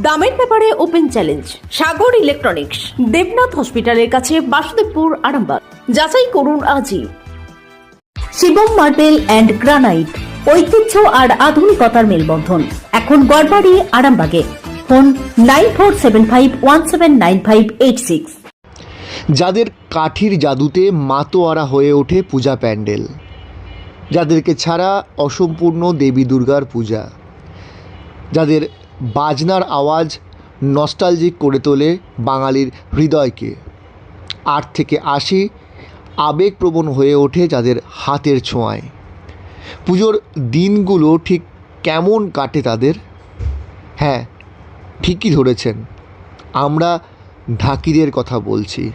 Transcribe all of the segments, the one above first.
দামের ব্যাপারে open challenge, Sagar electronics, Debnath হসপিটালের কাছে বাসুদেবপুর, আরামবাগ। যাচাই করুন আজই। শিবম মার্বেল অ্যান্ড গ্রানাইট, ঐতিহ্য আর আধুনিকতার মেলবন্ধন। এখন গড়বাড়ি, আরামবাগে। Phone nine four seven five one seven nine five eight six. যাদের কাঠির জাদুতে মাতোয়ারা হয়ে ওঠে পূজা প্যান্ডেল। যাদেরকে ছাড়া অসম্পূর্ণ দেবী দুর্গার পূজা। যাদের বাজনার আওয়াজ নস্টালজিক করে তোলে বাঙালির হৃদয়কে। আট থেকে আশি আবেগপ্রবণ হয়ে ওঠে যাদের হাতের ছোঁয়ায়। পুজোর দিনগুলো ঠিক কেমন কাটে তাদের? হ্যাঁ ঠিকই ধরেছেন। আমরা ঢাকিদের কথা বলছি।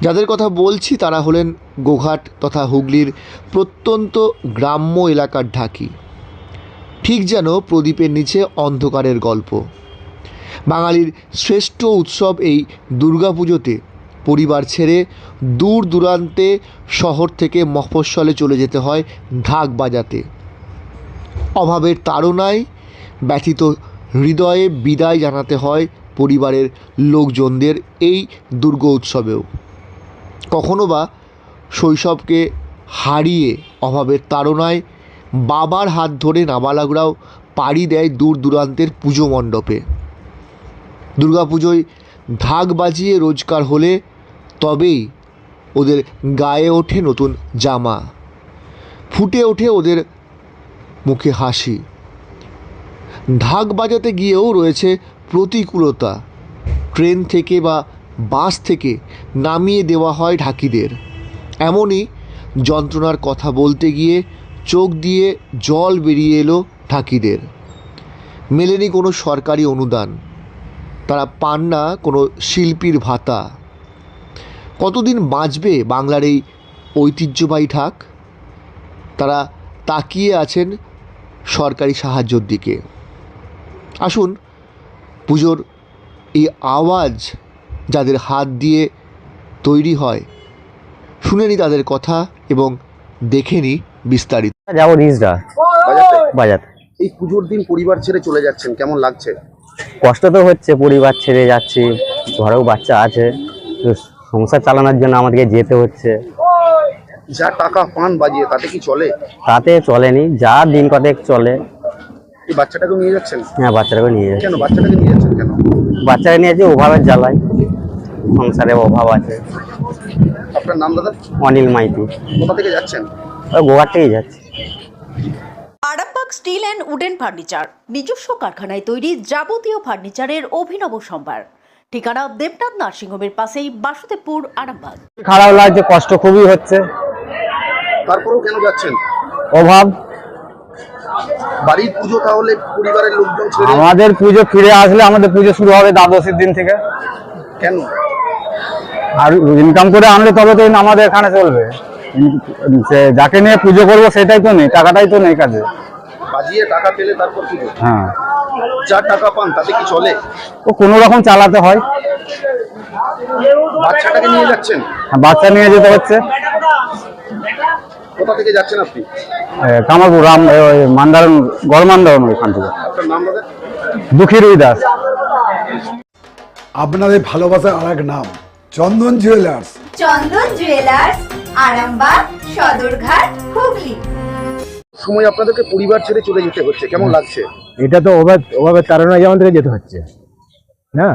যাদের কথা বলছি তারা হলেন গোঘাট তথা হুগলির প্রত্যন্ত গ্রাম্য এলাকার ঢাকি। ঠিক যেন প্রদীপের নিচে অন্ধকারের গল্প। বাঙালির শ্রেষ্ঠ উৎসব এই দুর্গাপুজোতে পরিবার ছেড়ে দূর দূরান্তে শহর থেকে মফস্বলে চলে যেতে হয় ঢাক বাজাতে। অভাবের তাড়নায় ব্যথিত হৃদয়ে বিদায় জানাতে হয় পরিবারের লোকজনদের এই দুর্গ উৎসবেও। কখনো বা শৈশবকে হারিয়ে অভাবের তাড়নায় বাবার হাত ধরে নাবালকরাও পাড়ি দেয় দূর দূরান্তের পুজো মণ্ডপে। দুর্গাপুজোয় ঢাক বাজিয়ে রোজগার হলে তবেই ওদের গায়ে ওঠে নতুন জামা। ফুটে ওঠে ওদের মুখে হাসি। ঢাক বাজাতে গিয়েও রয়েছে প্রতিকূলতা। ট্রেন থেকে বা বাস থেকে নামিয়ে দেওয়া হয় ঢাকিদের। এমনই যন্ত্রণার কথা বলতে গিয়ে চোখ দিয়ে জল বেরিয়ে এলো ঠাকিদের মেলেনি কোনো সরকারি অনুদান। তারা পান না কোনো শিল্পীর ভাতা। কতদিন বাঁচবে বাংলার এই ঐতিহ্যবাহী ঠাক তারা তাকিয়ে আছেন সরকারি সাহায্যর দিকে। আসুন পুজোর এই আওয়াজ যাদের হাত দিয়ে তৈরি হয়, শুনে নি তাদের কথা এবং দেখে নি বিস্তারিত। যাব রিজটা বাজাতে? বাজাতে। এই পুজোর দিন পরিবার ছেড়ে চলে যাচ্ছেন কেমন লাগছে? কষ্ট তো হচ্ছে পরিবার ছেড়ে যাচ্ছি ঘরেও বাচ্চা আছে তো সংসার চালানোর জন্য আমাদেরকে যেতে হচ্ছে। যা টাকা পান বাজিয়ে তাতে কি চলে? তাতে চলেনি যা দিন কতেক চলে। এই বাচ্চাটাকে নিয়ে যাচ্ছেন? হ্যাঁ বাচ্চাটাকে নিয়ে যাচ্ছে। কেন বাচ্চাটাকে নিয়ে যাচ্ছেন কেন? বাচ্চাকে নিয়ে যাচ্ছে অভাবের জ্বালায় সংসারে অভাব আছে। আপনার নাম দাদা? অনিল মাইতি। কোথা থেকে যাচ্ছেন? গোয়ার থেকেই যাচ্ছে। Arambagh steel and wooden furniture নিজস্ব কারখানায় তৈরি যাবতীয় ফার্নিচারের অভিনব সম্ভার। ঠিকানা দেবনাথ নার্সিংহোমের পাশেই বাসুদেবপুর আরামবাগ। খারাপ লাগছে কষ্ট খুবই হচ্ছে। তারপরেও কেন যাচ্ছেন? অভাব। বাড়ির পুজো তাহলে পরিবারের লোকজন ছেড়ে আমাদের পুজো ফিরে আসলে আমাদের পুজো শুরু হবে দ্বাদশীর দিন থেকে। কেন? আর ইনকাম করে আনলে তবে তো আমাদের এখানে চলবে। সে যাকে নিয়ে পুজো করব সেটাই তো নেই টাকাটাই তো নেই কাজে। বাজিয়ে টাকা পেলে তারপর পুজো? হ্যাঁ। যা টাকা পান তাতে কি চলে? ও কোনো রকম চালাতে হয়। বাচ্চাটাকে নিয়ে যাচ্ছেন? আর বাচ্চা নিয়ে যেতে হচ্ছে। কোথা থেকে যাচ্ছেন আপনি? এ, কামারপুর রাম এ, ওই মান্দারন গড়মান্দারন ওইখান থেকে। আপনার নাম দাদা? দুঃখী রুই দাস আপনাদের ভালোবাসার আর এক নাম। Chandan jewellers Chandan jewellers Arambagh Sadarghat Hooghly. সময় আপনাদেরকে পরিবার ছেড়ে চলে যেতে হচ্ছে কেমন লাগছে? এটা তো অভাব অভাবের যেমন থেকে যেতে হচ্ছে। না?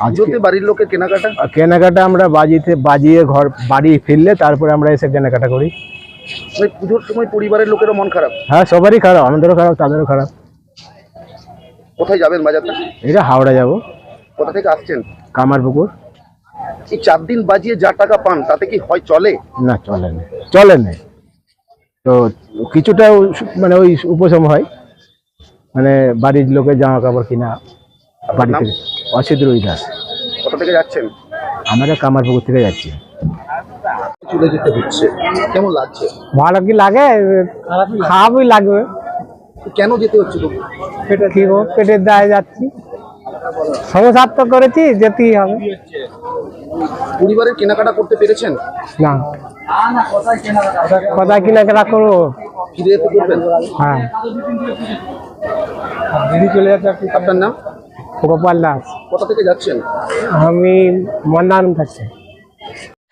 পুজোতে বাড়ির লোকের কেনাকাটা? কেনাকাটা আমরা বাজিতে বাজিয়ে ঘর বাড়ি ফিরলে তারপরে আমরা এসে কেনাকাটা করি। ওই পুজোর সময় পরিবারের লোকেরও মন খারাপ? হ্যাঁ সবারই খারাপ আমাদেরও খারাপ তাদেরও খারাপ। কোথায় যাবেন বাজারটা? এটা হাওড়া যাব। কোথা থেকে আসছেন? কামারপুকুর। এই চার দিন বাজিয়ে যা টাকা পান তাতে কি হয় চলে? না চলে না। চলে না। তো কিছুটা মানে ওই উপশম হয়। মানে বাড়ির লোকের জামা কাপড় কিনা বাড়ি? থেকে অসিত রুই দাস। কোথা থেকে যাচ্ছেন? আমরা কামারপুকুর থেকে যাচ্ছি। চলে যেতে হচ্ছে। কেমন লাগছে? ভালো কি লাগে? খারাপই লাগবে। কেন যেতে হচ্ছে তবু? কি গো পেটের দায়ে যাচ্ছি। সংসার তো করেছি যেতেই হবে। পরিবারের কেনাকাটা করতে পেরেছেন? না। কোথায় কেনাকাটা করব? ফিরে যেতে করবেন হ্যাঁ। দিদি চলে যাচ্ছে আপনি আপনার নাম? গোপাল দাস। কোথা থেকে যাচ্ছেন? আমি মন্দারম থাকছি।